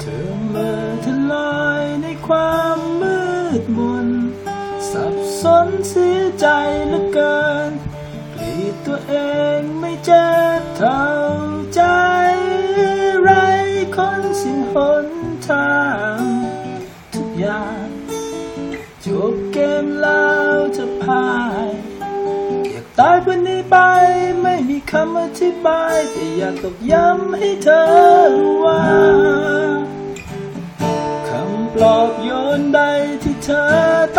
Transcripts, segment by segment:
เธอมื่อทลายในความมืดมน สับสนเสียใจเหลือเกินกลีดตัวเองไม่เจ็บเท่า นสิ้นหนทาง ทุกอย่างจบเกมแล้วจะพ่ายอยากตายเพื่อหนี้ไป ไม่มีคำอธิบาย แต่อยากตอกย้ำให้เธอรู้ว่าคำปลอบโยนใดที่เธอ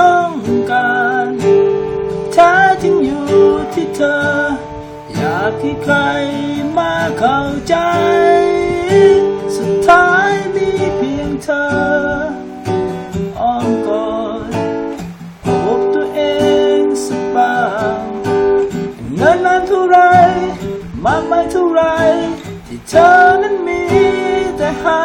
ต้องการแท้จริงอยู่ที่เธอ อยากให้ใครมาเข้าใจ เงินนานเท่าไร มากมายเท่าไร ที่เธอนั้นมีแต่ให้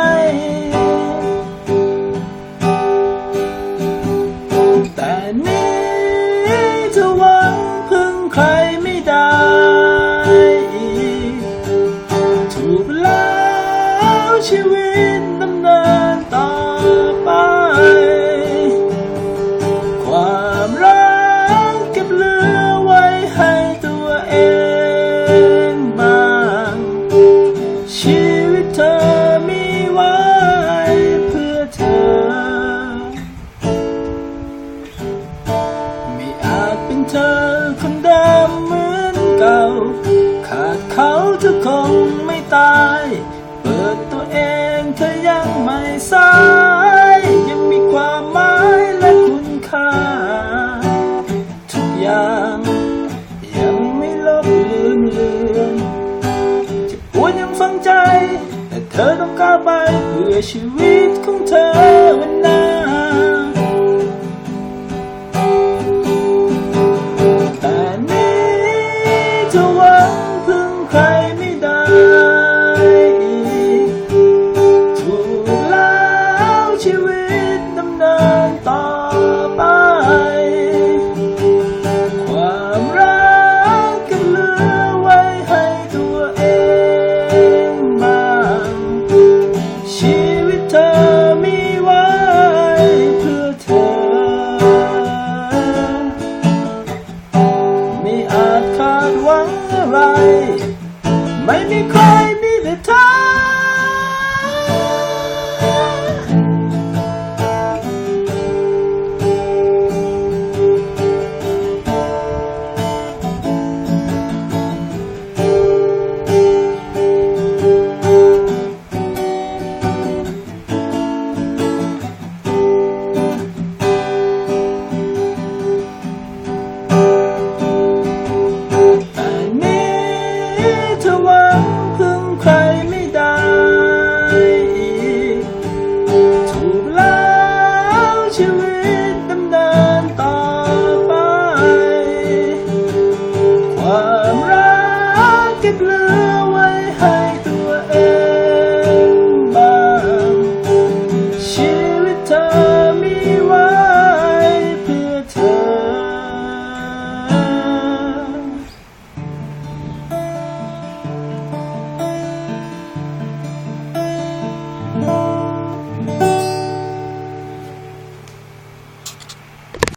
ตาย เปิดตัวเองเธอยังไม่สาย ยังมีความหมายและคุณค่า ทุกอย่างยังไม่ลบลืมเลือนจะปวดยังฝังใจ แต่เธอต้องก้าวไปเพื่อชีวิตของเธอวันนั้น me cry.